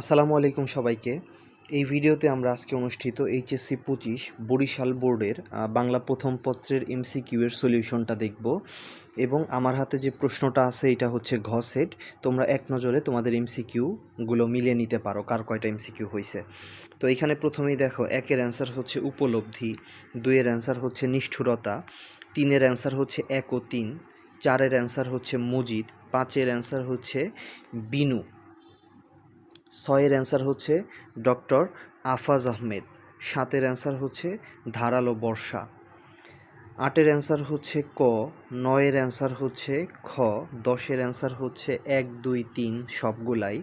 আসসালামু আলাইকুম সবাইকে। এই ভিডিওতে আমরা আজকে অনুষ্ঠিত এইচএসসি পঁচিশ বরিশাল বোর্ডের বাংলা প্রথম পত্রের এমসিকিউ এর সলিউশনটা দেখব। এবং আমার হাতে যে প্রশ্নটা আছে এটা হচ্ছে ঘ সেট। তোমরা এক নজরে তোমাদের এমসিকিউ গুলো মিলিয়ে নিতে পারো, কার কয়টা এমসিকিউ হয়েছে তো এখানে প্রথমেই দেখো, একের অ্যান্সার হচ্ছে উপলব্ধি, দুইয়ের অ্যান্সার হচ্ছে নিষ্ঠুরতা, তিনের অ্যান্সার হচ্ছে এক ও তিন, চারের অ্যান্সার হচ্ছে মজিদ, পাঁচের অ্যান্সার হচ্ছে বিনু। ছয়ের অ্যান্সার হচ্ছে ডক্টর আফাজ আহমেদ, সাতের অ্যান্সার হচ্ছে ধারালো বর্ষা। আটের অ্যান্সার হচ্ছে ক, নয়ের অ্যান্সার হচ্ছে খ, দশের অ্যান্সার হচ্ছে এক, দুই, তিন সবগুলাই।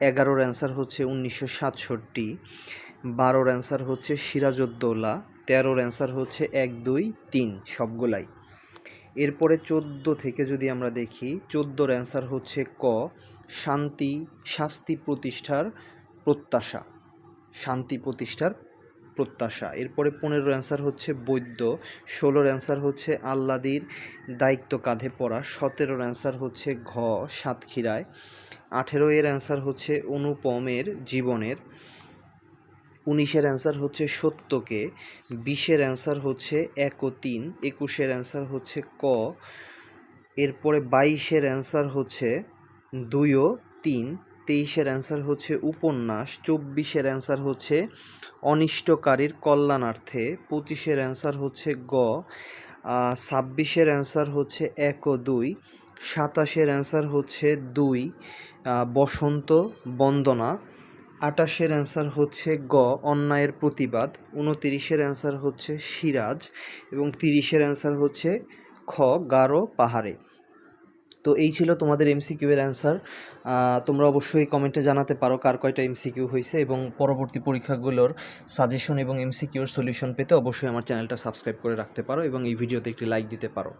এগারোর অ্যান্সার হচ্ছে উনিশশো সাতষট্টি, বারোর অ্যান্সার হচ্ছে সিরাজউদ্দৌলা, তেরোর অ্যান্সার হচ্ছে এক, দুই, তিন সবগুলাই। এরপরে চোদ্দ থেকে যদি আমরা দেখি, চোদ্দোর অ্যান্সার হচ্ছে ক, শান্তি, শাস্তি প্রতিষ্ঠার প্রত্যাশা। শান্তি প্রতিষ্ঠার প্রত্যাশা। এরপরে পনেরো অ্যান্সার হচ্ছে বৈদ্য, ষোলোর অ্যান্সার হচ্ছে আল্লাদির দায়িত্ব কাঁধে পড়া, সতেরোর অ্যান্সার হচ্ছে ঘ, সাতক্ষীরায়। আঠেরো এর অ্যান্সার হচ্ছে অনুপমের জীবনের উনিশের অ্যান্সার হচ্ছে সত্যকে, বিশের অ্যান্সার হচ্ছে এক ও তিন, একুশের অ্যান্সার হচ্ছে ক, এরপরে বাইশের অ্যান্সার হচ্ছে দুই ও তিন, তেইশের অ্যান্সার হচ্ছে উপন্যাস, চব্বিশের অ্যান্সার হচ্ছে অনিষ্টকারীর কল্যাণার্থে, পঁচিশের অ্যান্সার হচ্ছে গ ছাব্বিশের অ্যান্সার হচ্ছে এক ও দুই, সাতাশের অ্যান্সার হচ্ছে দুই বসন্ত বন্দনা আটাশের অ্যান্সার হচ্ছে গ, অন্যায়ের প্রতিবাদ। উনতিরিশের অ্যান্সার হচ্ছে সিরাজ এবং তিরিশের অ্যান্সার হচ্ছে খ, গারো, পাহাড়ে। তো এই ছিল তোমাদের এমসিকিউ এর অ্যান্সার। তোমরা অবশ্যই কমেন্টে জানাতে পারো কার কয়টা এমসিকিউ হয়েছে এবং পরবর্তী পরীক্ষাগুলোর সাজেশন এবং এমসিকিউর সলিউশন পেতে অবশ্যই আমার চ্যানেলটা সাবস্ক্রাইব করে রাখতে পারো এবং এই ভিডিওতে একটি লাইক দিতে পারো।